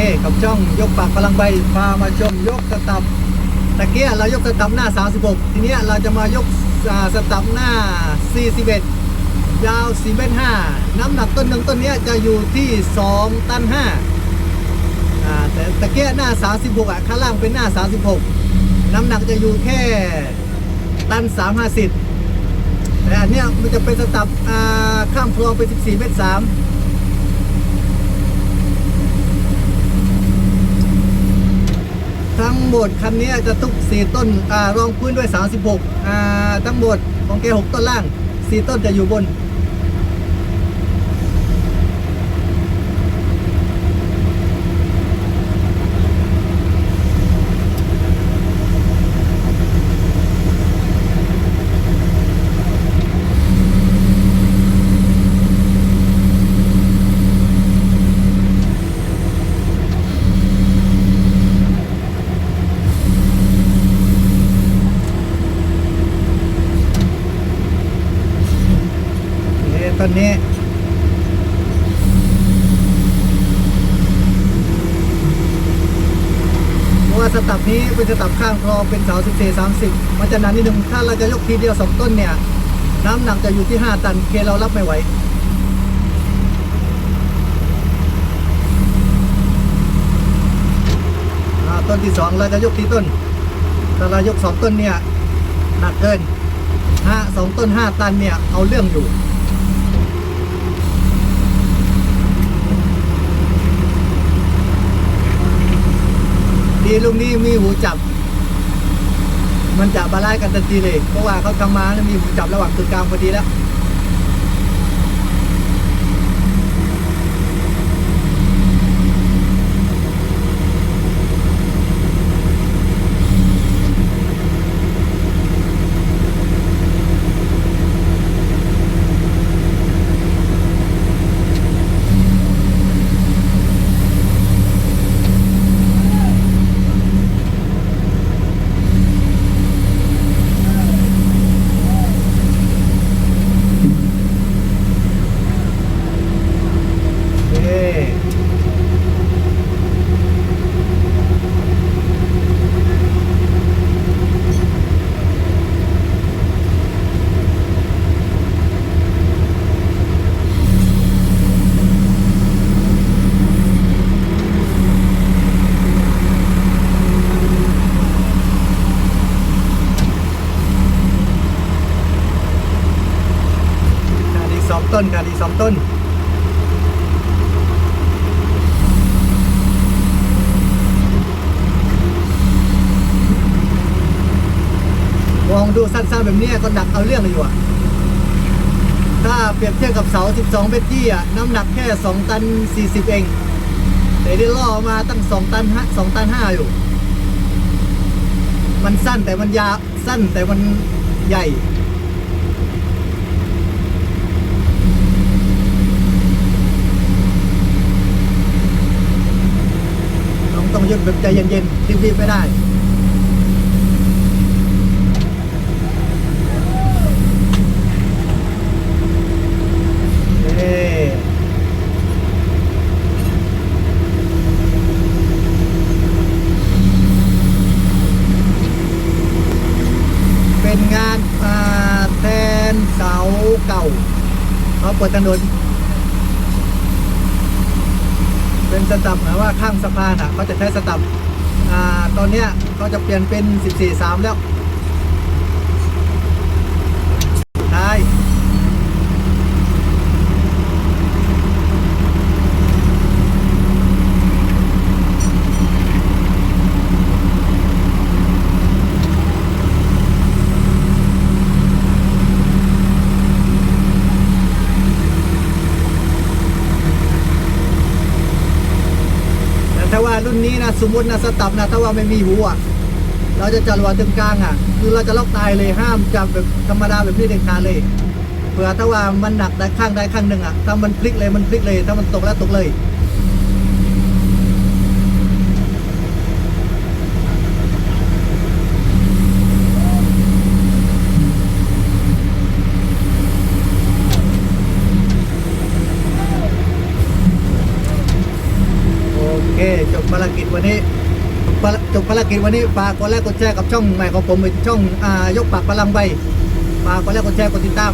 เคกับช่องยกปากพลังใบพามาชมยกสตับตะเกียเรายกสตับหน้า 36 ทีนี้เราจะมายกสตับหน้า 41 ยาว4เมตร5น้ำหนักต้นหนึ่งต้นนี้จะอยู่ที่ 2 ตัน5แต่ตะเกียหน้า 36อะข้างล่างเป็นหน้า 36 น้ำหนักจะอยู่แค่ตัน 350แต่อันเนี้ยมันจะเป็นสตับข้ามคลองเป็น 14 เมตร3 ทั้งหมดคันนี้จะทุก 4 ต้นอรองพื้นด้วย 36อ่าทั้งหมดของแก6ต้นล่าง 4 ต้นจะอยู่บน นี่ ต้นนี้ เพราะว่าสตับนี้เป็นสตับข้างคลองเป็นเสา14 30 มันจะนานนิดนึงถ้าเราจะยกทีเดียว2ต้นเนี่ย น้ำหนักจะอยู่ที่ 5 ตันเคเรารับไม่ไหวต้นที่2เราจะยกทีต้นถ้าเรายก2ต้นเนี่ยหนักเกินห้าสองต้น5ตันเนี่ยเอาเรื่องอยู่ ดีลุงนี้มีหูจับ มันจะบาลานซ์กันทันทีเลยเพราะว่าเขาทำมาแล้วมีหูจับระหว่างตึกกลางพอดีแล้ว อีกสองต้นขาดอีสองต้นมองดูสั้นๆแบบนี้ก็หนักเอาเรื่องเลยอยู่อะถ้าเปรียบเทียบกับเสา 12เมตรที่อะน้ำหนักแค่ 2 ตัน 40 เอง แต่ได้ล่อมาตั้ง 2 ตันห้า2ตัน 5 อยู่ มันสั้นแต่มันยาวสั้นแต่มันใหญ่ มึดแบบใจเย็นๆรีบๆไม่ได้เป็นงานแทนเสาเก่าเขาเปิดถนน เป็นสตับหมายว่าข้างสะพานอะเขาจะใช้สตับอ่าตอนเนี้ยเขาจะเปลี่ยนเป็น 14 3 แล้วใช่ แต่ถ้าว่ารุ่นนี้นะสมมตินะสตับนะถ้าว่าไม่มีหูอะเราจะจัดหัวตึงกลางอะ คือเราจะล็อกตายเลยห้ามจับแบบธรรมดาแบบนี้เด็ดขาดเลยเผื่อถ้าว่ามันหนักได้ข้างได้ข้างหนึ่งอะถ้ามันพลิกเลยมันพลิกเลย ถ้ามันตกแล้วตกเลยโอเค เคจบ ภารกิจวันนี้จบภารกิจวันนี้ฝากกดไลค์กดแชร์กับช่องใหม่ของผมเป็นช่องอ่ายกปากพลังใบฝากกดไลค์กดแชร์กดติดตาม